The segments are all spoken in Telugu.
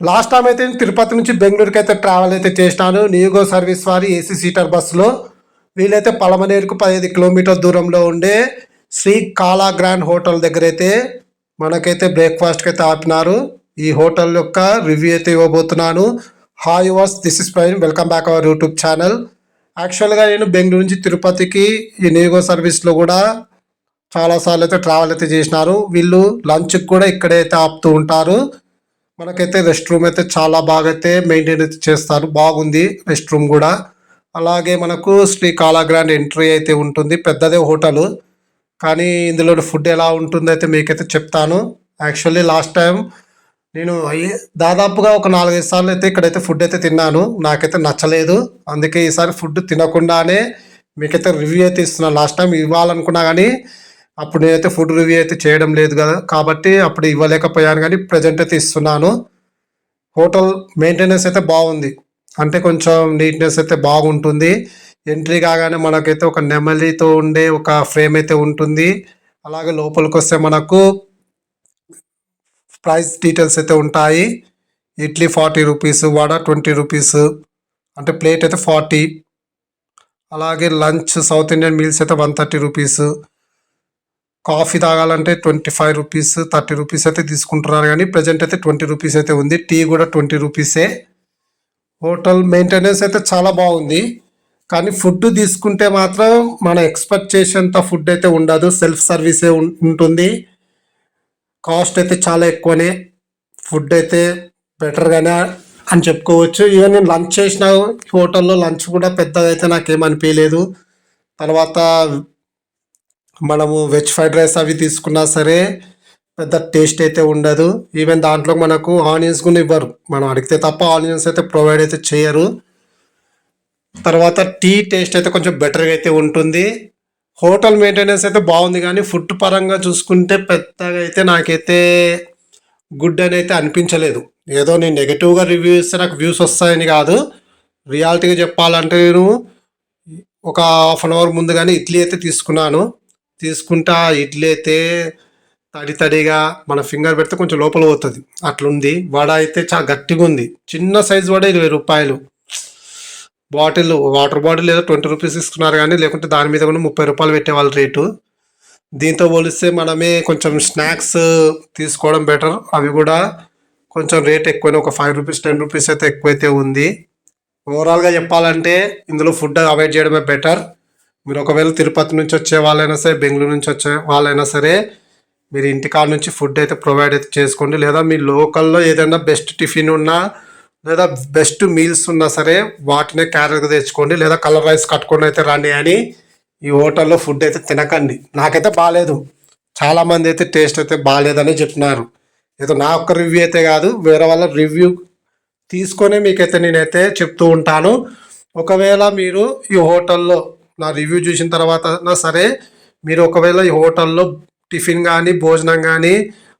లాస్ట్ టైం అయితే నేను తిరుపతి నుంచి బెంగళూరుకి అయితే ట్రావెల్ అయితే చేసినాను. నియోగో సర్వీస్ వారి ఏసీ సీటర్ బస్సులో వీలైతే పలమనేరుకు పదిహేను కిలోమీటర్ దూరంలో ఉండే శ్రీ కాలా గ్రాండ్ హోటల్ దగ్గర అయితే మనకైతే బ్రేక్ఫాస్ట్కి అయితే ఆపినారు. ఈ హోటల్ యొక్క రివ్యూ అయితే ఇవ్వబోతున్నాను. Hi was this is Praveen welcome back our YouTube channel యాక్చువల్గా నేను బెంగళూరు నుంచి తిరుపతికి ఈ నియోగో సర్వీస్లో కూడా చాలాసార్లు అయితే ట్రావెల్ అయితే చేసినారు. వీళ్ళు లంచ్కి కూడా ఇక్కడే అయితే ఆపుతూ ఉంటారు. మనకైతే రెస్ట్ రూమ్ అయితే చాలా బాగా అయితే మెయింటైన్ అయితే చేస్తారు. బాగుంది రెస్ట్ రూమ్ కూడా. అలాగే మనకు శ్రీ కాలాగ్రాండ్ ఎంట్రీ అయితే ఉంటుంది. పెద్దదే హోటల్. కానీ ఇందులో ఫుడ్ ఎలా ఉంటుందో అయితే మీకైతే చెప్తాను. యాక్చువల్లీ లాస్ట్ టైం నేను అయ్యే- దాదాపుగా ఒక నాలుగైదు సార్లు అయితే ఇక్కడైతే ఫుడ్ అయితే తిన్నాను. నాకైతే నచ్చలేదు. అందుకే ఈసారి ఫుడ్ తినకుండానే మీకైతే రివ్యూ అయితే ఇస్తున్నాను లాస్ట్ టైం ఇవ్వాలనుకున్నా కానీ అప్పుడు నేనైతే ఫుడ్ రివ్యూ అయితే చేయడం లేదు కదా. కాబట్టి అప్పుడు ఇవ్వలేకపోయాను కానీ ప్రజెంట్ అయితే ఇస్తున్నాను. హోటల్ మెయింటెనెన్స్ అయితే బాగుంది. అంటే కొంచెం నీట్నెస్ అయితే బాగుంటుంది. ఎంట్రీ కాగానే మనకైతే ఒక నెమలితో ఉండే ఒక ఫ్రేమ్ అయితే ఉంటుంది. అలాగే లోపలికి వస్తే మనకు ప్రైస్ డీటెయిల్స్ అయితే ఉంటాయి. Idli forty rupees vada twenty rupees అంటే ప్లేట్ అయితే ఫార్టీ అలాగే లంచ్ సౌత్ ఇండియన్ మీల్స్ అయితే one thirty rupees coffee తాగాలంటే twenty five rupees thirty rupees అయితే తీసుకుంటున్నారు. కానీ ప్రజెంట్ అయితే ట్వంటీ రూపీస్ అయితే ఉంది. టీ కూడా ట్వంటీ రూపీసే. హోటల్ మెయింటెనెన్స్ అయితే చాలా బాగుంది. కానీ ఫుడ్ తీసుకుంటే మాత్రం మన ఎక్స్పెక్ట్ చేసేంత ఫుడ్ అయితే ఉండదు. సెల్ఫ్ సర్వీసే ఉంటుంది. కాస్ట్ అయితే చాలా ఎక్కువనే. ఫుడ్ అయితే బెటర్గానే అని చెప్పుకోవచ్చు. ఈవెన్ నేను లంచ్ చేసిన హోటల్లో లంచ్ కూడా పెద్దగా అయితే నాకేమనిపించలేదు తర్వాత మనము వెజ్ ఫ్రైడ్ రైస్ అవి తీసుకున్నా సరే పెద్ద టేస్ట్ అయితే ఉండదు. ఈవెన్ దాంట్లో మనకు ఆనియన్స్ కూడా ఇవ్వరు. మనం అడిగితే తప్ప ఆనియన్స్ అయితే ప్రొవైడ్ అయితే చేయరు. తర్వాత టీ టేస్ట్ అయితే కొంచెం బెటర్గా అయితే ఉంటుంది. హోటల్ మెయింటెనెన్స్ అయితే బాగుంది కానీ ఫుడ్ పరంగా చూసుకుంటే పెద్దగా అయితే నాకైతే గుడ్ అని అయితే అనిపించలేదు. ఏదో నేను నెగిటివ్గా రివ్యూ ఇస్తే నాకు వ్యూస్ వస్తాయని కాదు. రియాలిటీగా చెప్పాలంటే నేను ఒక హాఫ్ అన్ అవర్ ముందుగానే ఇడ్లీ అయితే తీసుకున్నాను. తీసుకుంటా ఇడ్లీతే ఇడ్లీ అయితే తడి తడిగా మన ఫింగర్ పెడితే కొంచెం లోపల పోతుంది. అట్లుంది. వడ అయితే చాలా గట్టిగా ఉంది చిన్న సైజు వడ ఇరవై రూపాయలు. బాటిల్ వాటర్ బాటిల్ ఏదో ట్వంటీ రూపీస్ ఇస్తున్నారు కానీ లేకుంటే దాని మీద కూడా ముప్పై రూపాయలు పెట్టేవాళ్ళు రేటు. దీంతో పోలిస్తే మనమే కొంచెం స్నాక్స్ తీసుకోవడం బెటర్. అవి కూడా కొంచెం రేట్ ఎక్కువనే ఒక ఫైవ్ రూపీస్ టెన్ రూపీస్ అయితే ఎక్కువైతే ఉంది. ఓవరాల్గా చెప్పాలంటే ఇందులో ఫుడ్ అవాయిడ్ చేయడమే బెటర్. మీరు ఒకవేళ తిరుపతి నుంచి వచ్చే వాళ్ళైనా సరే బెంగళూరు నుంచి వచ్చే వాళ్ళైనా సరే మీరు ఇంటికాడ నుంచి ఫుడ్ అయితే ప్రొవైడ్ అయితే చేసుకోండి. లేదా మీ లోకల్లో ఏదైనా బెస్ట్ టిఫిన్ ఉన్నా లేదా బెస్ట్ మీల్స్ ఉన్నా సరే వాటినే క్యారెట్గా తెచ్చుకోండి. లేదా కలర్ రైస్ కట్టుకొని అయితే రండి అని ఈ హోటల్లో ఫుడ్ అయితే తినకండి. నాకైతే బాగాలేదు చాలామంది అయితే టేస్ట్ అయితే బాగాలేదని చెప్తున్నారు ఏదో నా ఒక్క రివ్యూ అయితే కాదు వేరే వాళ్ళ రివ్యూ తీసుకొని మీకైతే నేనైతే చెప్తూ ఉంటాను. ఒకవేళ మీరు ఈ హోటల్లో నా రివ్యూ చూసిన తర్వాత సరే మీరు ఒకవేళ ఈ హోటల్లో టిఫిన్ కానీ భోజనం కానీ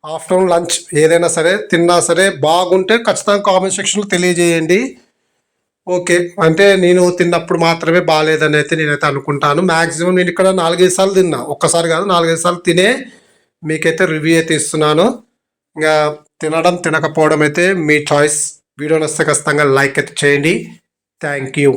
ఆఫ్టర్నూన్ లంచ్ ఏదైనా సరే తిన్నా సరే బాగుంటే ఖచ్చితంగా కామెంట్ సెక్షన్లో తెలియజేయండి. ఓకే అంటే నేను తిన్నప్పుడు మాత్రమే బాగాలేదని అయితే నేనైతే అనుకుంటాను. మ్యాక్సిమం నేను ఇక్కడ నాలుగైదు సార్లు తిన్నా. ఒక్కసారి కాదు నాలుగైదు సార్లు తినే మీకైతే రివ్యూ అయితే ఇస్తున్నాను. ఇంకా తినడం తినకపోవడం అయితే మీ చాయిస్. వీడియో నచ్చితే ఖచ్చితంగా లైక్ అయితే చేయండి. Thank you.